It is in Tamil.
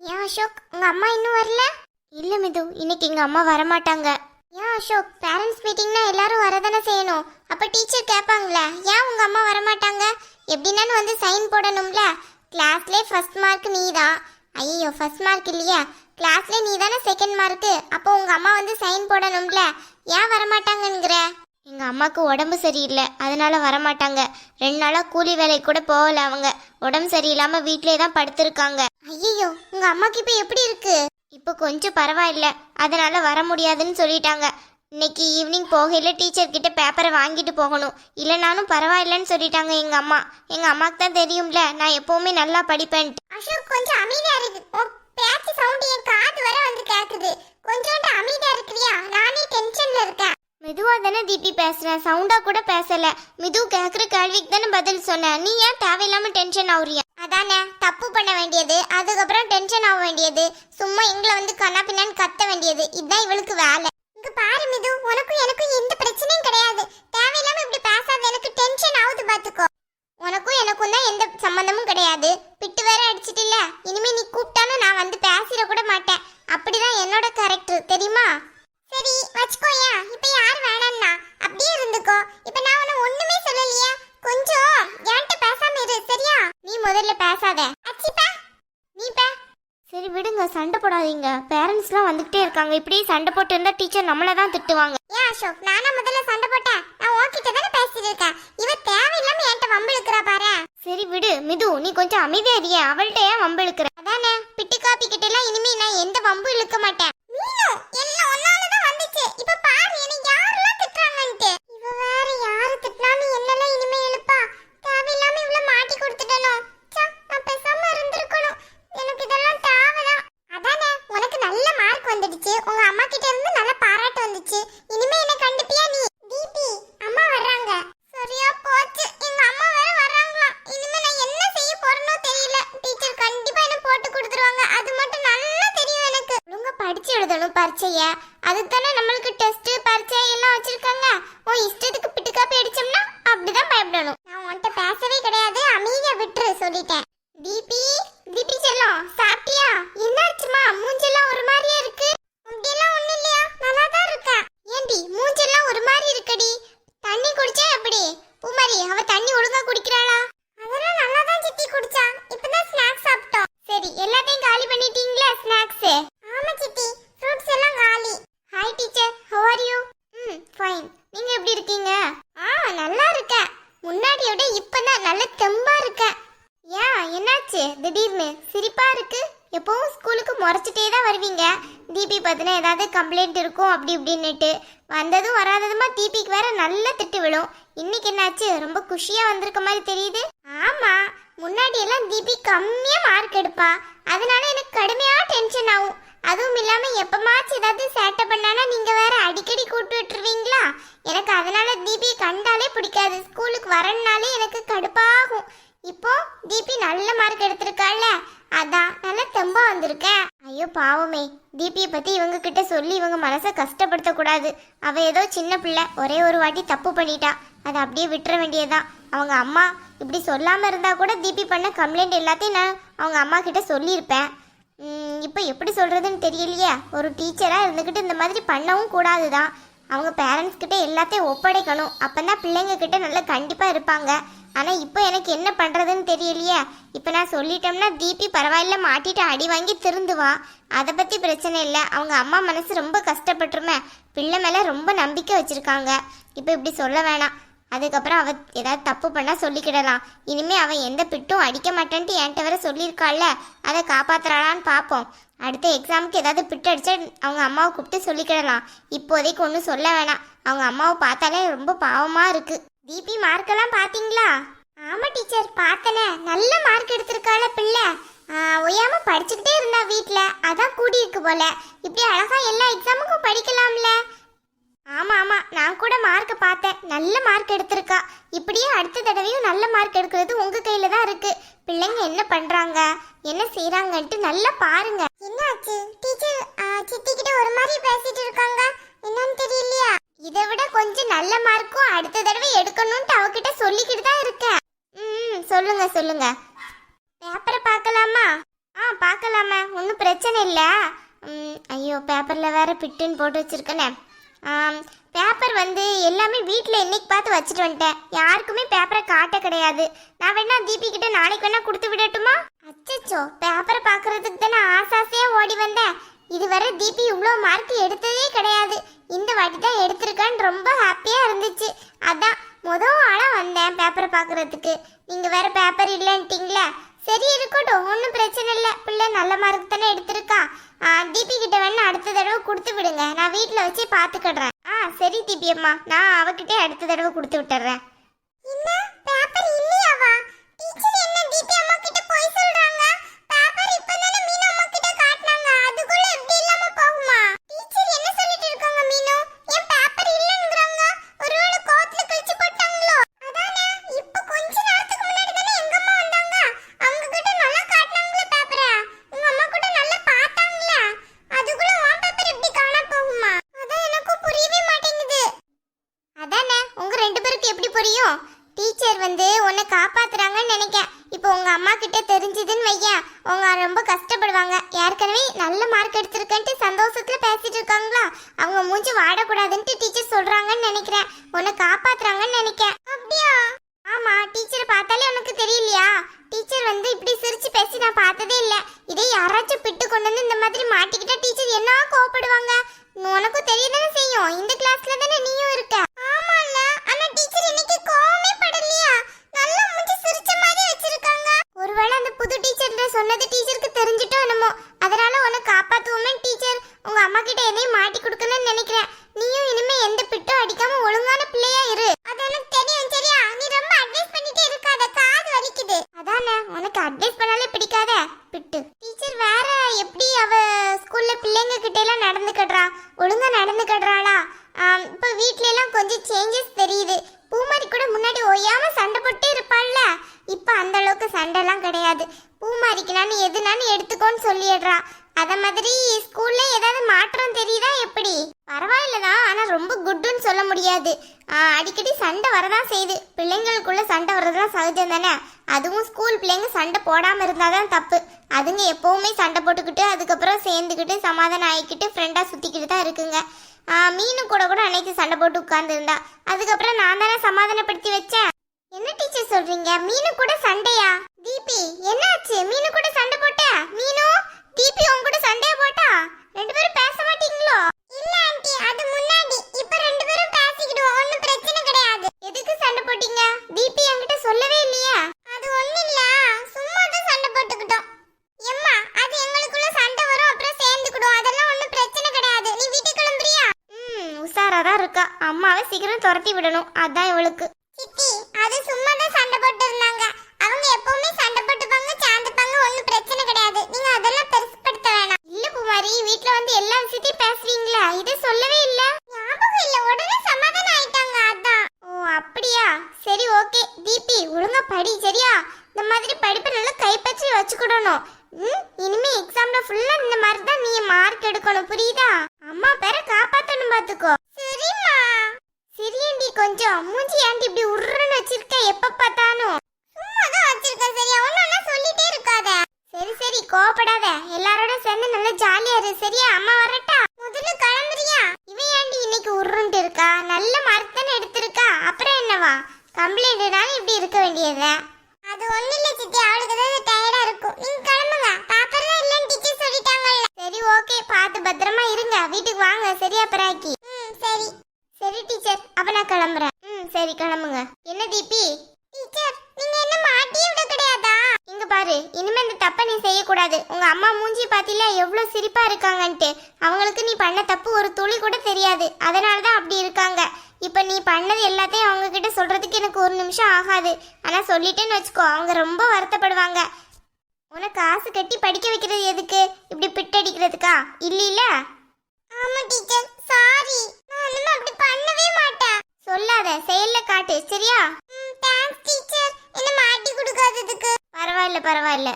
ஏன் அசோக் உங்க அம்மா இன்னும் வரல? இல்ல மிது இன்னைக்கு எங்க அம்மா வரமாட்டாங்க. ஏன் அசோக் பேரண்ட்ஸ் மீட்டிங்னா எல்லாரும் வரதானே செய்யணும்? அப்ப டீச்சர் கேட்பாங்களே ஏன் உங்க அம்மா வரமாட்டாங்க? எப்படின்னாலும் வந்து சைன் போடணும்ல. கிளாஸ்ல ஃபர்ஸ்ட் மார்க் நீ தான் ஐயோ ஃபர்ஸ்ட் மார்க் இல்லையா. கிளாஸ்ல நீ தானே செகண்ட் மார்க்கு அப்போ உங்க அம்மா வந்து சைன் போடணும்ல. ஏன் வரமாட்டாங்கங்கிற எங்க அம்மாக்கு உடம்பு சரியில்லை. அதனால வரமாட்டாங்க. ரெண்டு நாளா கூலி வேலைக்கு கூட போகல அவங்க. உடம்பு சரியில்லாம வீட்லயே தான் படுத்திருக்காங்க. ஐயோ உங்க அம்மாக்கு இப்ப எப்படி இருக்கு? இப்போ கொஞ்சம் பரவாயில்ல. அதனால வர முடியாதுன்னு சொல்லிட்டாங்க. இன்னைக்கு ஈவினிங் போகையில டீச்சர் கிட்ட பேப்பரை வாங்கிட்டு போகணும். இல்லைனாலும் பரவாயில்லன்னு சொல்லிட்டாங்க எங்க அம்மா. எங்க அம்மாக்கு தான் தெரியும்ல நான் எப்பவுமே நல்லா படிப்பேன் அசோக் கொஞ்சம் அமைதியா இருக்கு பேச்சு சவுண்ட் என் காது வர வந்து கேக்குது. கொஞ்சோண்டு அமைதியா இருக்கிறியா? நானே டென்ஷன்ல இருக்கேன். மெதுவா தானே தீபி பேசுறேன் சவுண்டா கூட பேசல. மிது கேக்குற கேள்விக்கு தானே பதில் சொன்னேன் நீ ஏன் தேவையில்லாம டென்ஷன் ஆகுறியா அதானே தப்பு பண்ண வேண்டியது. அதுக்கப்புறம் டென்ஷன் ஆக வேண்டியது. சும்மா எங்களை வந்து கண்ணா பின்னான்னு கத்த வேண்டியது. இதுதான் இவளுக்கு வேலை. இங்க பாரு மிது உனக்கும் எனக்கும் எந்த பிரச்சனையும் கிடையாது. தேவையில்லாம இப்படி பேசாத எனக்கு டென்ஷன் ஆகுது பாத்துக்கோ. உனக்கும் எனக்கும் தான் எந்த சம்பந்தமும் கிடையாது. சண்டை போடாதீங்க. பேரண்ட்ஸ்லாம் வந்துகிட்டே இருக்காங்க. இப்படியே சண்டை போட்டு இருந்தா டீச்சர் நம்மள தான் திட்டுவாங்க. ஏன் அசோக் நானா முதல்ல சண்டை போட்டேன். நான் உன்கிட்ட தானே பேசிட்டு இருக்கேன் இவ தேவையில்லாம என்கிட்ட வம்பு இழுக்கிறா பாரு. சரி விடு. மிது நீ கொஞ்சம் அமைதியா இருக்கிய. அவள்கிட்ட ஏன் வம்பு இழுக்கிற அதானே பிட்டு காப்பி கிட்ட எல்லாம் இனிமே நான் எந்த வம்பு இழுக்க மாட்டேன் மீனு எல்லாம் ஒன்னால தான் வந்துச்சு இப்ப பாரு என்ன யாரெல்லாம் திட்டுறாங்கன்ட்டு இவ வேற யாரு திட்டினாலும் என்னெல்லாம் இனிமே இழுப்பா தேவையில்லாம இவ்வளவு மாட்டி கொடுத்துட்டனோ ச்சே, நான் பேசாம இருந்திருக்கணும் எனக்கு இதெல்லாம் தேவைதான் அதானே உனக்கு நல்ல மார்க் வந்துடுச்சு உங்க அம்மா கிட்ட இருந்து நல்ல பாராட்டு வந்துச்சு இனிமே என்ன கண்டுப்பியா நீ தீபி அம்மா வர்றாங்க சரியா போச்சு எங்க அம்மா வேற வர்றாங்களாம் இனிமே நான் என்ன செய்ய போறேனோ தெரியல டீச்சர் கண்டிப்பா என்ன போட்டு கொடுத்துருவாங்க அது மட்டும் நல்லா தெரியும் எனக்கு ஒழுங்கா படிச்சு எழுதணும் பரீட்சைய அதுக்கு தானே நம்மளுக்கு டெஸ்ட் பரீட்சை எல்லாம் வச்சிருக்காங்க உன் இஷ்டத்துக்கு பிட்டு காப்பி அடிச்சோம்னா அப்படிதான் பயப்படணும் நான் உன்கிட்ட பேசவே கிடையாது அமைதியா விட்டுரு சொல்லிட்டேன் தீபி தீபி செல்லம் சாப்பிட்டியா என்னாச்சுமா மூஞ்செல்லாம் ஒரு மாதிரியா இருக்கு அப்படியெல்லாம் ஒண்ணும் இல்லையா நல்லா தான் இருக்கேன் ஏண்டி மூஞ்செல்லாம் ஒரு மாதிரி இருக்கடி தண்ணி குடிச்சா எப்படி பூமாரி அவ தண்ணி ஒழுங்கா குடிக்கிறாளா அதெல்லாம் நல்லா தான் சித்தி குடிச்சா இப்பதான் ஸ்நாக்ஸ் சாப்பிட்டோம் எல்லாத்தையும் காலி பண்ணிட்டீங்களா ஸ்நாக்ஸ் ஆமா சித்தி ஃப்ரூட்ஸ் எல்லாம் காலி. Hi teacher how are you hmm fine நீங்க எப்படி இருக்கீங்க? ஆ நல்லா இருக்கேன். முன்னாடியை விட இப்பதான் நல்ல தெம்பா இருக்கேன். ஏன் என்னாச்சு? திடீர்னு சிரிப்பா இருக்கு? எப்பவும் ஸ்கூலுக்கு முறைச்சிட்டே தான் வருவீங்க. தீபி பத்தின ஏதாவது கம்ப்ளைண்ட் இருக்கும் அப்படி இப்படின்னுட்டு. வந்ததும் வராததுமா தீபிக்கு வேற நல்ல திட்டு விழும். இன்னைக்கு என்னாச்சு? ரொம்ப குஷியா வந்திருக்க மாதிரி தெரியுது. ஆமா முன்னாடி எல்லாம் தீபி கம்மியா மார்க் எடுப்பா. அதனால எனக்கு கடுமையா டென்ஷன் ஆகும். அதுவும் இல்லாம எப்பமாச்சும் ஏதாவது சேட்டை பண்ணானா நீங்க வேற அடிக்கடி கூப்பிட்டு விட்டுருவீங்களா? எனக்கு அதனால தீபி கண்டாலே பிடிக்காது. ஸ்கூலுக்கு வரனாலே எனக்கு கடுப்பாகும். இப்போ தீபி நல்ல மார்க் எடுத்திருக்காள்ல. அதான் நல்லா தெம்பா வந்திருக்கேன் ஐயோ பாவமே. தீபியை பத்தி இவங்க கிட்ட சொல்லி இவங்க மனசை கஷ்டப்படுத்த கூடாது அவ ஏதோ சின்ன பிள்ளை ஒரே ஒரு வாட்டி தப்பு பண்ணிட்டா. அதை அப்படியே விட்டுற வேண்டியதுதான். அவங்க அம்மா இப்படி சொல்லாம இருந்தா கூட தீபி பண்ண கம்ப்ளைண்ட் எல்லாத்தையும் நான் அவங்க அம்மா கிட்ட சொல்லியிருப்பேன். இப்போ எப்படி சொல்றதுன்னு தெரியலையே. ஒரு டீச்சரா இருந்துக்கிட்டு இந்த மாதிரி பண்ணவும் கூடாது தான் அவங்க பேரண்ட்ஸ் கிட்ட எல்லாத்தையும் ஒப்படைக்கணும். அப்பதான் பிள்ளைங்க கிட்ட நல்லா கண்டிப்பா இருப்பாங்க. ஆனா இப்போ எனக்கு என்ன பண்றதுன்னு தெரியலையே. இப்போ நான் சொல்லிட்டோம்னா தீபி பரவாயில்ல மாட்டிட்டு அடி வாங்கி திருந்துவா. அதை பத்தி பிரச்சனை இல்லை. அவங்க அம்மா மனசு ரொம்ப கஷ்டப்பட்டுருமே. பிள்ளை மேல ரொம்ப நம்பிக்கை வச்சிருக்காங்க. இப்போ இப்படி சொல்ல வேணாம். அதுக்கப்புறம் அவ ஏதாவது தப்பு பண்ணா சொல்லிக்கிடலாம். இனிமே அவன் எந்த பிட்டும் அடிக்க மாட்டேன்ட்டு என்கிட்ட வர சொல்லியிருக்காள்ல. அதை காப்பாத்துறாளான்னு பார்ப்போம். அடுத்த எக்ஸாமுக்கு ஏதாவது பிட் அடிச்சா அவங்க அம்மாவை கூப்பிட்டு சொல்லிக்கிடலாம். இப்போதைக்கு ஒன்றும் சொல்ல வேணாம். அவங்க அம்மாவை பார்த்தாலே ரொம்ப பாவமாக இருக்குது தீபி மார்க்கெல்லாம் பாத்தீங்களா ஆமா டீச்சர் பார்த்தனே. நல்ல மார்க் எடுத்திருக்காள பிள்ளை. ஒய்யாம படிச்சுக்கிட்டே இருந்தா வீட்டில் அதான் கூடி இருக்கு போல. இப்படி அழகா எல்லா எக்ஸாமுக்கும் படிக்கலாம்ல. ஆமா ஆமா. நான் கூட மார்க் பார்த்தேன். நல்ல மார்க் எடுத்திருக்கா. இப்படியே அடுத்த தடவையும் நல்ல மார்க் எடுக்கிறது உங்க கையில தான் இருக்கு. பிள்ளைங்க என்ன பண்றாங்க? என்ன செய்கிறாங்கன்ட்டு நல்லா பாருங்க. என்னாச்சு? டீச்சர் சித்திக்கிட்ட ஒரு மாதிரி பேசிட்டு இருக்காங்க. என்னன்னு தெரியலையா? இதை விட கொஞ்சம் நல்ல மார்க்கும் அடுத்த தடவை எடுக்கணும்னு அவகிட்ட சொல்லிக்கிட்டு தான் இருக்கேன். ம் சொல்லுங்க சொல்லுங்க. பேப்பரை பார்க்கலாமா? ஆ பார்க்கலாமா. ஒன்றும் பிரச்சனை இல்லை. ஐயோ பேப்பரில் வேற பிட்டுன்னு போட்டு வச்சிருக்கேனே. பேப்பர் வந்து எல்லாமே வீட்டில் இன்னைக்கு பார்த்து வச்சுட்டு வந்துட்டேன். யாருக்குமே பேப்பரை காட்ட கிடையாது. நான் வேணா தீபி கிட்ட நாளைக்கு வேணா கொடுத்து விடட்டுமா? அச்சச்சோ பேப்பரை பார்க்கறதுக்கு தானே ஆசாசையாக ஓடி வந்தேன். இதுவரை தீபி இவ்வளோ மார்க் எடுத்ததே கிடையாது. இந்த வாட்டி தான் எடுத்திருக்கான்னு ரொம்ப ஹாப்பியாக இருந்துச்சு. அதான் மொதல் ஆளாக வந்தேன் பேப்பரை பார்க்குறதுக்கு நீங்கள் வேற பேப்பர் இல்லைன்ட்டீங்களே? சரி இருக்கட்டும் ஒன்றும் பிரச்சனை இல்லை. பிள்ளை நல்ல மார்க் தானே எடுத்திருக்கா. ஆ, தீபி கிட்ட வேணா அடுத்த தடவை கொடுத்து விடுங்க. நான் வீட்டில் வச்சு பார்த்துக்கிடுறேன் ஆ சரி தீபி அம்மா. நான் அவகிட்டே அடுத்த தடவை கொடுத்து விட்டுறேன். என்ன? பேப்பர் இல்லை எப்படி புரியும்? டீச்சர் வந்து உன்னை காப்பாத்துறாங்கன்னு நினைக்க இப்போ உங்க அம்மா கிட்ட தெரிஞ்சதுன்னு வையேன். அவங்க ரொம்ப கஷ்டப்படுவாங்க. ஏற்கனவே நல்ல மார்க் எடுத்திருக்கேன்ட்டு சந்தோஷத்துல பேசிட்டு இருக்காங்களா? அவங்க மூஞ்சி வாடக்கூடாதுன்ட்டு டீச்சர் சொல்றாங்கன்னு நினைக்கிறேன். உன்னை காப்பாத்துறாங்கன்னு நினைக்க அப்படியா ஆமா டீச்சரை பார்த்தாலே உனக்கு தெரியலையா டீச்சர் வந்து இப்படி சிரிச்சு பேசி நான் பார்த்ததே இல்ல இதே யாராச்சும் பிட்டு கொண்டு வந்து இந்த மாதிரி மாட்டிக்கிட்டா டீச்சர் என்ன கோவப்படுவாங்க உனக்கும் தெரியதானே செய்யும் இந்த கிளாஸ்ல தானே நீயும் இருக்க ஆமால ஆனா டீச்சர் இன்னைக்கு கோவமே படலையா நல்லா மூஞ்சி சிரிச்ச மாதிரி வச்சிருக்காங்க ஒருவேளை அந்த புது டீச்சர் சொன்னது டீச்சருக்கு தெரிஞ்சிட்டோ என்னமோ அதனால உன்னை காப்பாத்துவோமே டீச்சர் உங்க அம்மா கிட்ட எதையும் மாட்டி கொடுக்கணும்னு நினைக்கிறேன் நீயும் இனிமே எந்த பிட்டும் அடிக்காம ஒழுங்கான பிள்ளையா இரு அது எனக்கு தெரியும் சரியா நீ ரொம்ப அட்வைஸ் பண்ணிட்டே இருக்காத காது வலிக்குது அதானே உனக்கு அட்வைஸ் பண்ணாலே பிடிக்காத பிட்டு டீச்சர் வேற எப்படி அவ ஸ்கூல்ல பிள்ளைங்க கிட்ட எல்லாம் நடந்துக்கடுறா ஒழுங்கா நடந்துக்கடுறாளா இப்ப வீட்ல எல்லாம் கொஞ்சம் சேஞ்சஸ் தெரியுது. பூமாரி கூட முன்னாடி ஓயாம சண்டை போட்டு இருப்பாள்ல. இப்ப அந்த அளவுக்கு சண்டைலாம் கிடையாது. பூமாரிக்கு நான் எதுனான்னு எடுத்துக்கோன்னு சொல்லிடுறா. அத மாதிரி ஸ்கூல்ல ஏதாவது மாற்றம் தெரியுதா எப்படி? பரவாயில்லதான். ரொம்ப குட்டுன்னு சொல்ல முடியாது. அடிக்கடி சண்டை வரதான் செய்யுது. பிள்ளைங்களுக்குள்ள சண்டை வர்றதுலாம் சகஜம் தானே? அதுவும் ஸ்கூல் பிள்ளைங்க சண்டை போடாமல் இருந்தால் தான் தப்பு. அதுங்க எப்போவுமே சண்டை போட்டுக்கிட்டு அதுக்கப்புறம் சேர்ந்துக்கிட்டு சமாதானம் ஆகிக்கிட்டு ஃப்ரெண்டாக சுற்றிக்கிட்டு தான் இருக்குங்க. மீனு கூட கூட அன்னைக்கு சண்டை போட்டு உட்காந்துருந்தா அதுக்கப்புறம் நான் தானே சமாதானப்படுத்தி வச்சேன். என்ன டீச்சர் சொல்றீங்க? மீனு கூட சண்டையா? தீபி என்னாச்சு? மீனு கூட சண்டை போட்ட? மீனு தீபி உன் கூட சண்டையா போட்டா? ரெண்டு பேரும் பேச மாட்டீங்களோ? இல்ல ஆண்டி அது முன்னாடி. இப்ப ரெண்டு பேரும் பேசிக்கிடுவோம். ஒண்ணும் பிரச்சனை கிடையாது. எதுக்கு சண்டை போட்டீங்க? தீபி என்கிட்ட சொல்லவே இல்லையா. அது ஒண்ணு இல்ல. சும்மா தான் சண்டை போட்டுக்கிட்டோம். எம்மா அது எங்களுக்குள்ள சண்டை வரும் அப்புறம் சேர்ந்துக்கிடும். அதெல்லாம் ஒண்ணும் பிரச்சனை கிடையாது. நீ வீட்டுக்கு கிளம்புறியா? ம் உஷாரா தான் இருக்கா. அம்மாவை சீக்கிரம் துரத்தி விடணும். அதான் இவளுக்கு சித்தி அது சும்மா தான் சண்டை போட்டு இருந்தாங்க அவங்க எப்பவுமே சண்டை போட்டுப்பாங்க சாந்துப்பாங்க ஒண்ணும் பிரச்சனை கிடையாது நீங்க அதெல்லாம் பெருசுப்படுத்த வேணாம் இல்ல குமாரி வீட்ல வந்து எல்லா விஷயத்தையும் பேசுவீங்களா இதை சொல்லவே இல்ல ஞாபகம் இல்ல உடனே சமாதானம் ஆயிட்டாங்க அதான் ஓ அப்படியா சரி ஓகே தீபி ஒழுங்கா படி சரியா இந்த மாதிரி படிப்பை நல்லா கைப்பற்றி வச்சுக்கிடணும் ம் இனிமே எக்ஸாம்ல ஃபுல்லா இந்த மாதிரி தான் நீ மார்க் புரியுதா? அம்மா பேரை காப்பாத்தணும் பாத்துக்கோ. சரிம்மா. சரியண்டி கொஞ்சம். மூஞ்சி ஆண்டி இப்படி உருன்னு வச்சிருக்க? எப்ப பார்த்தாலும். சும்மா தான் வச்சிருக்க சரியா ஒண்ணு சொல்லிட்டே இருக்காத. சரி சரி. கோபப்படாத எல்லாரோட சேர்ந்து நல்லா ஜாலியா இரு சரியா? அம்மா வரட்டா? முதல்ல கிளம்புறியா? இவன் ஏன்டி இன்னைக்கு உருண்டு இருக்கா? நல்ல மார்க் எடுத்திருக்கா? அப்புறம் என்னவா? கம்ப்ளைண்ட்னால இப்படி இருக்க வேண்டியது அது ஒண்ணு இல்ல சித்தி. அவளுக்கு தான் டயர்டா இருக்கும். நீங்க கிளம்புங்க பேப்பர்லாம் இல்லன்னு டீச்சர் சொல்லிட்டாங்கல்ல சரி ஓகே பார்த்து பத்திரமா இருங்க. வீட்டுக்கு வாங்க. சரியா பிராக்கி? ம் சரி. சரி டீச்சர். அப்ப நான் கிளம்புறேன். ம் சரி கிளம்புங்க. என்ன தீபி? டீச்சர் நீங்க என்ன மாட்டியே விட கிடையாதா? இங்க பாரு. இனிமே இந்த தப்பை நீ செய்யக்கூடாது. உங்க அம்மா மூஞ்சி பாத்தில எவ்வளவு சிரிப்பா இருக்காங்கன்ட்டு. அவங்களுக்கு நீ பண்ண தப்பு ஒரு துளி கூட தெரியாது. அதனால தான் அப்படி இருக்காங்க. இப்ப நீ பண்ணது எல்லாத்தையும் அவங்க கிட்ட சொல்றதுக்கு எனக்கு ஒரு நிமிஷம் ஆகாது. ஆனா சொல்லிட்டேன்னு வச்சுக்கோ. அவங்க ரொம்ப வருத்தப்படுவாங்க. உனக்கு காசு கட்டி படிக்க வைக்கிறது எதுக்கு? இப்படி பிட்டடிக்கிறதுக்கா? இல்ல ஆமா டீச்சர். சாரி நான் இனிமே அப்படி பண்ணவே மாட்டேன். சொல்லாத. செயல்ல காட்டு. சரியா? Thanks teacher. என்ன மாட்டி கொடுக்காததுக்கு? பரவாயில்ல பரவாயில்ல.